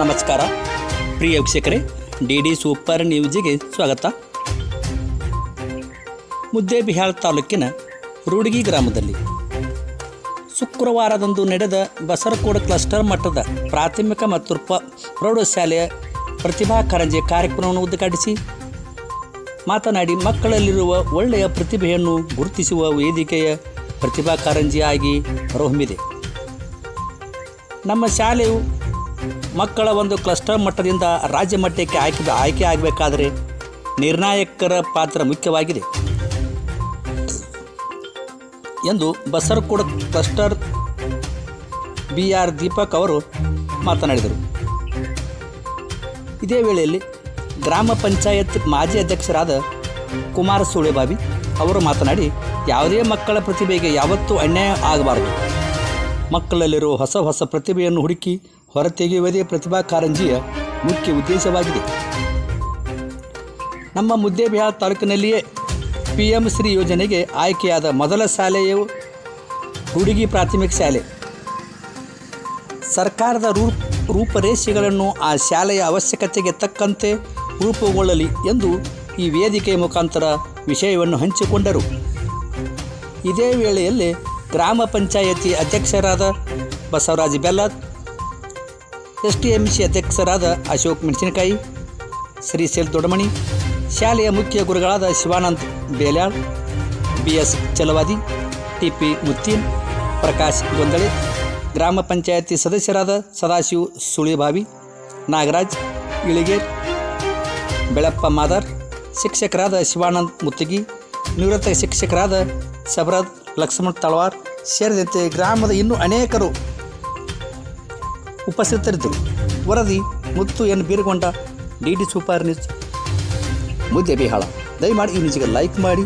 ನಮಸ್ಕಾರ. ಪ್ರಿಯ ವೀಕ್ಷಕರೇ, D D super ನ್ಯೂಸಿಗೆ ಸ್ವಾಗತ. ಮುದ್ದೇಬಿಹಾಳ್ ತಾಲೂಕಿನ ರೂಡಿಗಿ ಗ್ರಾಮದಲ್ಲಿ ಶುಕ್ರವಾರದಂದು ನಡೆದ ಬಸರಕೋಡ ಕ್ಲಸ್ಟರ್ ಮಟ್ಟದ ಪ್ರಾಥಮಿಕ ಮತ್ತು ಪ್ರೌಢಶಾಲೆಯ ಪ್ರತಿಭಾ ಕಾರಂಜಿ ಕಾರ್ಯಕ್ರಮವನ್ನು ಉದ್ಘಾಟಿಸಿ ಮಾತನಾಡಿ, ಮಕ್ಕಳಲ್ಲಿರುವ ಒಳ್ಳೆಯ ಪ್ರತಿಭೆಯನ್ನು ಗುರುತಿಸುವ ವೇದಿಕೆಯ ಪ್ರತಿಭಾ ಕಾರಂಜಿಯಾಗಿ ಹೊರಹೊಮ್ಮಿದೆ. ನಮ್ಮ ಶಾಲೆಯು ಮಕ್ಕಳ ಒಂದು ಕ್ಲಸ್ಟರ್ ಮಟ್ಟದಿಂದ ರಾಜ್ಯ ಮಟ್ಟಕ್ಕೆ ಆಯ್ಕೆ ಆಯ್ಕೆ ಆಗಬೇಕಾದರೆ ನಿರ್ಣಾಯಕರ ಪಾತ್ರ ಮುಖ್ಯವಾಗಿದೆ. ಎಂದು Basarakod cluster B R Deepak ಅವರು ಮಾತನಾಡಿದರು. ಇದೇ ವೇಳೆಯಲ್ಲಿ ಗ್ರಾಮ ಪಂಚಾಯತ್ ಮಾಜಿ ಅಧ್ಯಕ್ಷರಾದ ಕುಮಾರ ಸುಳೆಬಾಬಿ ಅವರು ಮಾತನಾಡಿ, ಯಾವುದೇ ಮಕ್ಕಳ ಪ್ರತಿಭೆಗೆ ಯಾವತ್ತೂ ಅನ್ಯಾಯ ಆಗಬಾರದು. ಮಕ್ಕಳಲ್ಲಿರುವ ಹೊಸ ಹೊಸ ಪ್ರತಿಭೆಯನ್ನು ಹುಡುಕಿ ಹೊರತೆಗೆಯುವುದೇ ಪ್ರತಿಭಾ ಕಾರಂಜಿಯ ಮುಖ್ಯ ಉದ್ದೇಶವಾಗಿದೆ. ನಮ್ಮ ಮುದ್ದೇಬಿಹಾಳ್ ತಾಲೂಕಿನಲ್ಲಿಯೇ ಪಿ ಎಂ ಶ್ರೀ ಯೋಜನೆಗೆ ಆಯ್ಕೆಯಾದ ಮೊದಲ ಶಾಲೆಯು ಹುಡುಗಿ ಪ್ರಾಥಮಿಕ ಶಾಲೆ. ಸರ್ಕಾರದ ರೂ, ರೂಪರೇಷೆಗಳನ್ನು ಆ ಶಾಲೆಯ ಅವಶ್ಯಕತೆಗೆ ತಕ್ಕಂತೆ ರೂಪುಗೊಳ್ಳಲಿ ಎಂದು ಈ ವೇದಿಕೆಯ ಮುಖಾಂತರ ವಿಷಯವನ್ನು ಹಂಚಿಕೊಂಡರು. ಇದೇ ವೇಳೆಯಲ್ಲಿ ಗ್ರಾಮ ಪಂಚಾಯತಿ ಅಧ್ಯಕ್ಷರಾದ Basavaraj Bellad S T M C ಅಧ್ಯಕ್ಷರಾದ ಅಶೋಕ್ ಮೆಣಸಿನಕಾಯಿ, ಶ್ರೀಶೈಲ್ ದೊಡಮಣಿ ಶಾಲೆಯ ಮುಖ್ಯ ಗುರುಗಳಾದ Shivanand Belyal B S Chalavadi T P Muttin, Prakash Gondale, ಗ್ರಾಮ ಪಂಚಾಯತಿ ಸದಸ್ಯರಾದ ಸದಾಶಿವ್ ಸುಳಿಭಾವಿ ನಾಗರಾಜ್ ಇಳಿಗೇರ್, ಬೆಳಪ್ಪ ಮಾದರ್, ಶಿಕ್ಷಕರಾದ ಶಿವಾನಂದ್ ಮುತ್ತಗಿ, ನಿವೃತ್ತ ಶಿಕ್ಷಕರಾದ ಸಬರದ್ ಲಕ್ಷ್ಮಣ್ ತಳವಾರ್ ಸೇರಿದಂತೆ ಗ್ರಾಮದ ಇನ್ನೂ ಅನೇಕರು ಉಪಸ್ಥಿತರಿದ್ದರು. ವರದಿ Muttu N Biragonda, D D super news. Muddebihal. ದಯಮಾಡಿ ಈ ನ್ಯೂಸ್ಗೆ ಲೈಕ್ ಮಾಡಿ,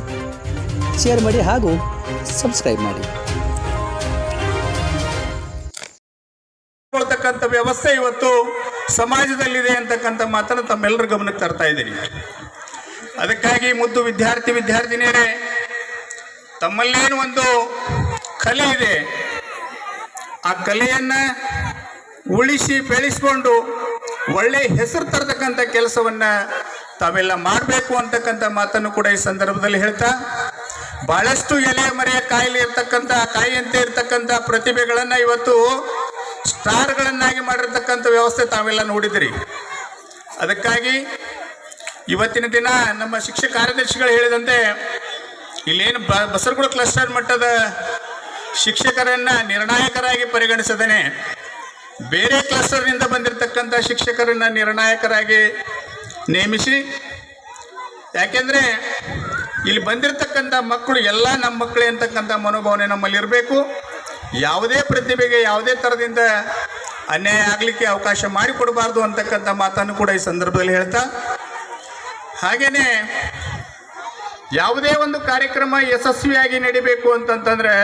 ಶೇರ್ ಮಾಡಿ ಹಾಗೂ ಸಬ್ಸ್ಕ್ರೈಬ್ ಮಾಡಿ. ವ್ಯವಸ್ಥೆ ಇವತ್ತು ಸಮಾಜದಲ್ಲಿದೆ ಅಂತಕ್ಕಂಥ ಮಾತನ್ನು ತಮ್ಮೆಲ್ಲರ ಗಮನಕ್ಕೆ ತರ್ತಾ ಇದ್ದೀನಿ. ಅದಕ್ಕಾಗಿ ಮುದ್ದು ವಿದ್ಯಾರ್ಥಿ, ವಿದ್ಯಾರ್ಥಿನಿಯರೇ ತಮ್ಮಲ್ಲೇನು ಒಂದು ಕಲೆ ಇದೆ. ಆ ಕಲೆಯನ್ನ ಉಳಿಸಿ ಬೆಳೆಸ್ಕೊಂಡು ಒಳ್ಳೆ ಹೆಸರು ತರತಕ್ಕಂಥ ಕೆಲಸವನ್ನ ತಾವೆಲ್ಲ ಮಾಡಬೇಕು ಅಂತಕ್ಕಂಥ ಮಾತನ್ನು ಕೂಡ ಈ ಸಂದರ್ಭದಲ್ಲಿ ಹೇಳ್ತಾ, ಬಹಳಷ್ಟು ಎಲೆ ಮರೆಯ ಕಾಯಿಲೆ ಇರ್ತಕ್ಕಂಥ, ಕಾಯಿಯಂತೆ ಇರ್ತಕ್ಕಂಥ ಪ್ರತಿಭೆಗಳನ್ನು ಇವತ್ತು ಸ್ಟಾರ್ಗಳನ್ನಾಗಿ ಮಾಡಿರ್ತಕ್ಕಂಥ ವ್ಯವಸ್ಥೆ ತಾವೆಲ್ಲ ನೋಡಿದಿರಿ. ಅದಕ್ಕಾಗಿ ಇವತ್ತಿನ ದಿನ ನಮ್ಮ ಶಿಕ್ಷಕ ಕಾರ್ಯದರ್ಶಿಗಳು ಹೇಳಿದಂತೆ ಇಲ್ಲೇನು ಬಸರಗುಡ ಕ್ಲಸ್ಟರ್ ಮಟ್ಟದ ಶಿಕ್ಷಕರನ್ನ ನಿರ್ಣಾಯಕರಾಗಿ ಪರಿಗಣಿಸದೇನೆ. ಬೇರೆ ಕ್ಲಸ್ಟರ್ನಿಂದ ಬಂದಿರತಕ್ಕಂಥ ಶಿಕ್ಷಕರನ್ನ ನಿರ್ಣಾಯಕರಾಗಿ ನೇಮಿಸಿ, ಯಾಕೆಂದರೆ ಇಲ್ಲಿ ಬಂದಿರತಕ್ಕಂಥ ಮಕ್ಕಳು ಎಲ್ಲ ನಮ್ಮ ಮಕ್ಕಳೇ ಅಂತಕ್ಕಂಥ ಮನೋಭಾವನೆ ನಮ್ಮಲ್ಲಿ ಇರಬೇಕು. ಯಾವುದೇ ಪ್ರತಿಭೆಗೆ ಯಾವುದೇ ಥರದಿಂದ ಅನ್ಯಾಯ ಆಗಲಿಕ್ಕೆ ಅವಕಾಶ ಮಾಡಿಕೊಡಬಾರ್ದು ಅಂತಕ್ಕಂಥ ಮಾತನ್ನು ಕೂಡ ಈ ಸಂದರ್ಭದಲ್ಲಿ ಹೇಳ್ತಾ. ಹಾಗೆಯೇ ಯಾವುದೇ ಒಂದು ಕಾರ್ಯಕ್ರಮ ಯಶಸ್ವಿಯಾಗಿ ನಡಿಬೇಕು ಅಂತಂತಂದ್ರೆ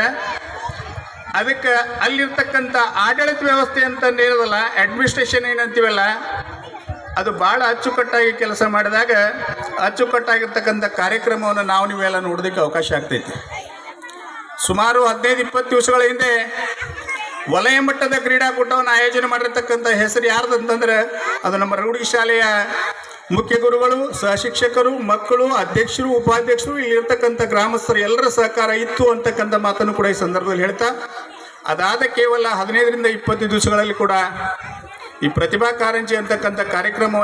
ಅದಕ್ಕೆ ಅಲ್ಲಿರ್ತಕ್ಕಂಥ ಆಡಳಿತ ವ್ಯವಸ್ಥೆ ಅಂತಂದು ಇರೋದಲ್ಲ ಅಡ್ಮಿನಿಸ್ಟ್ರೇಷನ್ ಏನಂತೀವಲ್ಲ, ಅದು ಭಾಳ ಅಚ್ಚುಕಟ್ಟಾಗಿ ಕೆಲಸ ಮಾಡಿದಾಗ ಅಚ್ಚುಕಟ್ಟಾಗಿರ್ತಕ್ಕಂಥ ಕಾರ್ಯಕ್ರಮವನ್ನು ನಾವು ನೀವೆಲ್ಲ ನೋಡೋದಕ್ಕೆ ಅವಕಾಶ ಆಗ್ತೈತಿ. ಸುಮಾರು ಹದಿನೈದು, ಇಪ್ಪತ್ತು ದಿವಸಗಳ ಹಿಂದೆ ವಲಯ ಮಟ್ಟದ ಕ್ರೀಡಾಕೂಟವನ್ನು ಆಯೋಜನೆ ಮಾಡಿರ್ತಕ್ಕಂಥ ಹೆಸರು ಯಾರ್ದು ಅಂತಂದ್ರೆ ಅದು ನಮ್ಮ ರೌಡಿ ಶಾಲೆಯ ಮುಖ್ಯ ಗುರುಗಳು, ಸಹಶಿಕ್ಷಕರು, ಮಕ್ಕಳು, ಅಧ್ಯಕ್ಷರು, ಉಪಾಧ್ಯಕ್ಷರು, ಇಲ್ಲಿರ್ತಕ್ಕಂಥ ಗ್ರಾಮಸ್ಥರು ಎಲ್ಲರ ಸಹಕಾರ ಇತ್ತು ಅಂತಕ್ಕಂಥ ಮಾತನ್ನು ಕೂಡ ಈ ಸಂದರ್ಭದಲ್ಲಿ ಹೇಳ್ತಾ, ಅದಾದ ಕೇವಲ ಹದಿನೈದರಿಂದ ಇಪ್ಪತ್ತು ದಿವಸಗಳಲ್ಲಿ ಕೂಡ ಈ ಪ್ರತಿಭಾ ಕಾರಂಜಿ ಅಂತಕ್ಕಂಥ ಕಾರ್ಯಕ್ರಮ